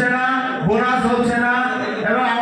চলছে না বোনাস হচ্ছে না এবং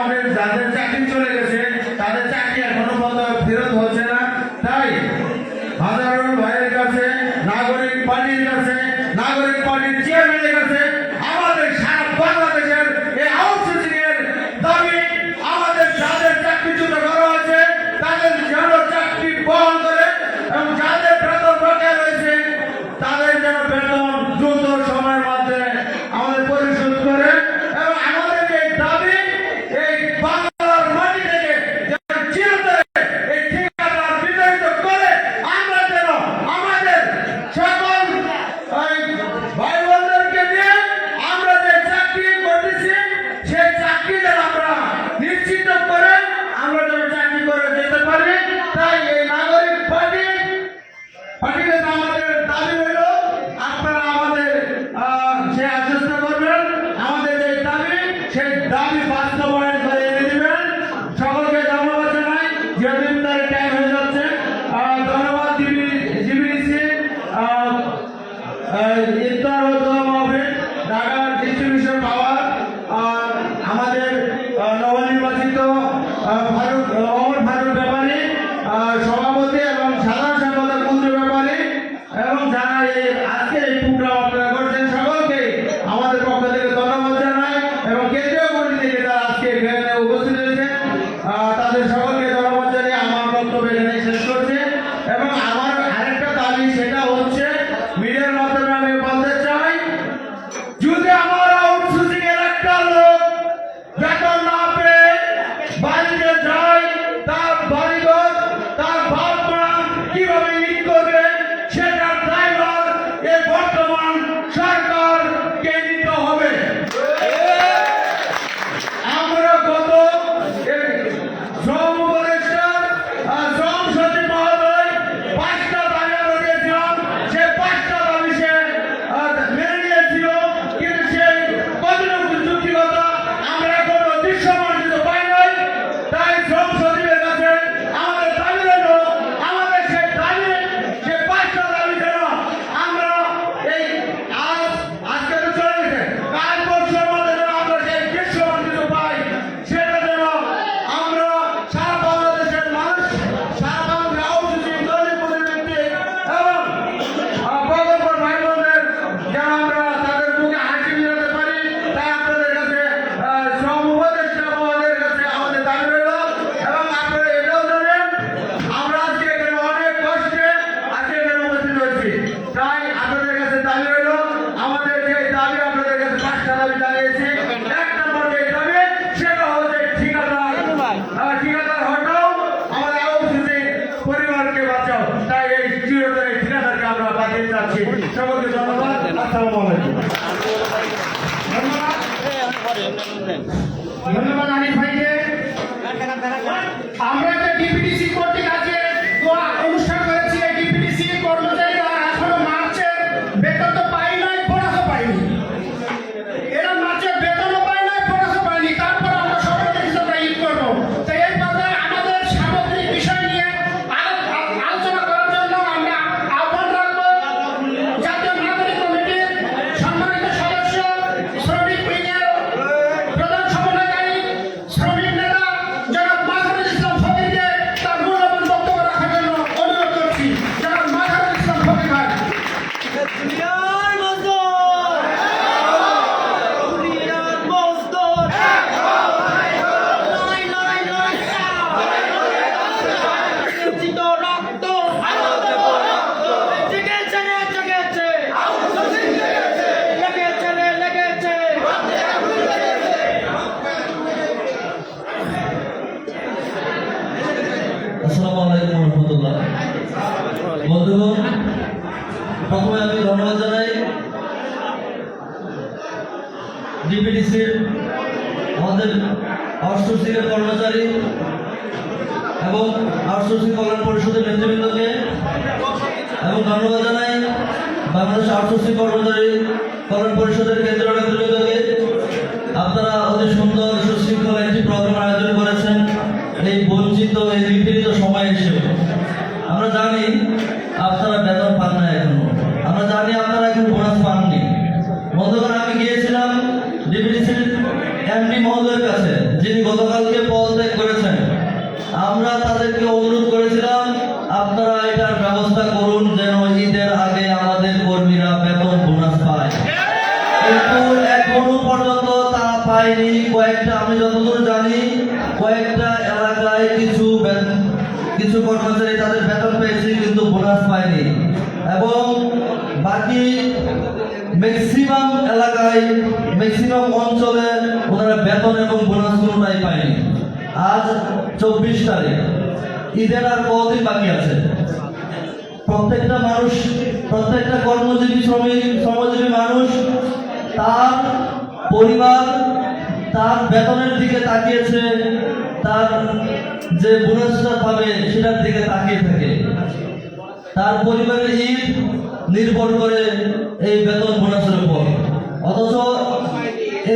হ্যাঁ, ইফতার হতো হবে পাওয়ার আর আমাদের নবনির্বাচিত ফারুক অমর ফারুক ব্যাপারে সভাপতি এবং সাধারণ সম্পাদক মন্ত্রী ব্যাপারে এবং যারা আজকে এই প্রোগ্রাম সকলকে আমাদের পক্ষ থেকে এবং কেন্দ্রীয় কমিটি আজকে এখানে উপস্থিত হয়েছেন তাদের সকলকে ধন্যবাদ জানিয়ে আমার বক্তব্য এখানে শেষ করছে এবং জানিয়ে যাচ্ছি সকলকে ধন্যবাদ আসসালামু আলাইকুম। ধন্যবাদ জানাই আমাদের আউটসোর্সিংয়ের কর্মচারী এবং আউটসোর্সিং কল্যাণ পরিষদের নেতৃবৃন্দকে এবং ধন্যবাদ জানাই বাংলাদেশ আউটসোর্সিং কর্মচারী কল্যাণ পরিষদের কেন্দ্রীয় নেতৃবৃন্দকে। ডিবি এমডি মহোদয়ের কাছে, যিনি গতকালকে পদত্যাগ করেছেন। আমরা তাদেরকে অনুরোধ করেছিলাম, আপনারা এটার ব্যবস্থা করুন যেন ঈদের আগে আমাদের কর্মীরা বেতন বোনাস পায়। কিন্তু এখনও পর্যন্ত তারা পায়নি। কয়েকটা, আমি যতদূর জানি, কয়েকটা এলাকায় কিছু কিছু কর্মচারী তাদের বেতন পেয়েছে, কিন্তু বোনাস পায়নি। এবং বাকি ম্যাক্সিমাম এলাকায় ম্যাক্সিমাম অঞ্চলে ওনারা বেতন এবং বোনাস কোনোটাই পায়নি। আজ চব্বিশ তারিখ। ঈদের আর কদিন বাকি আছে। প্রত্যেকটা মানুষ, প্রত্যেকটা কর্মজীবী শ্রমিক শ্রমজীবী মানুষ তার পরিবার, তার বেতনের দিকে তাকিয়েছে, তার যে বোনাসটা পাবে সেটার দিকে তাকিয়ে থাকে। তার পরিবারের ঈদ নির্ভর করে এই বেতন বোনাসের উপর। অথচ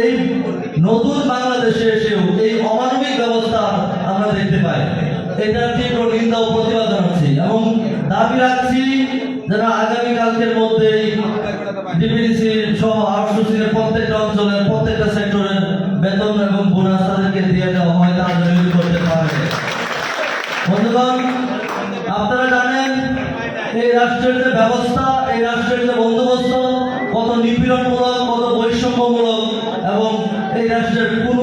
এই নতুন বাংলাদেশে এসেও এই অমানবিক ব্যবস্থা আমরা দেখতে পাই। এটার তীব্র নিন্দা ও প্রতিবাদ জানাচ্ছি এবং দাবি রাখছি যেন আগামীকালকের মধ্যেই ডিপিডিসি সহ আউটসোর্সিং প্রত্যেকটা অঞ্চলের প্রত্যেকটা সেক্টরের বেতন এবং বোনাস তাদেরকে দিয়ে দেওয়া হয় তারা করতে পারে। বন্ধুগণ এই রাষ্ট্রের যে ব্যবস্থা, এই রাষ্ট্রের যে বন্দোবস্ত, কত নিপীড়নমূলক, কত বৈষম্যমূলক, এবং এই রাষ্ট্রের কোন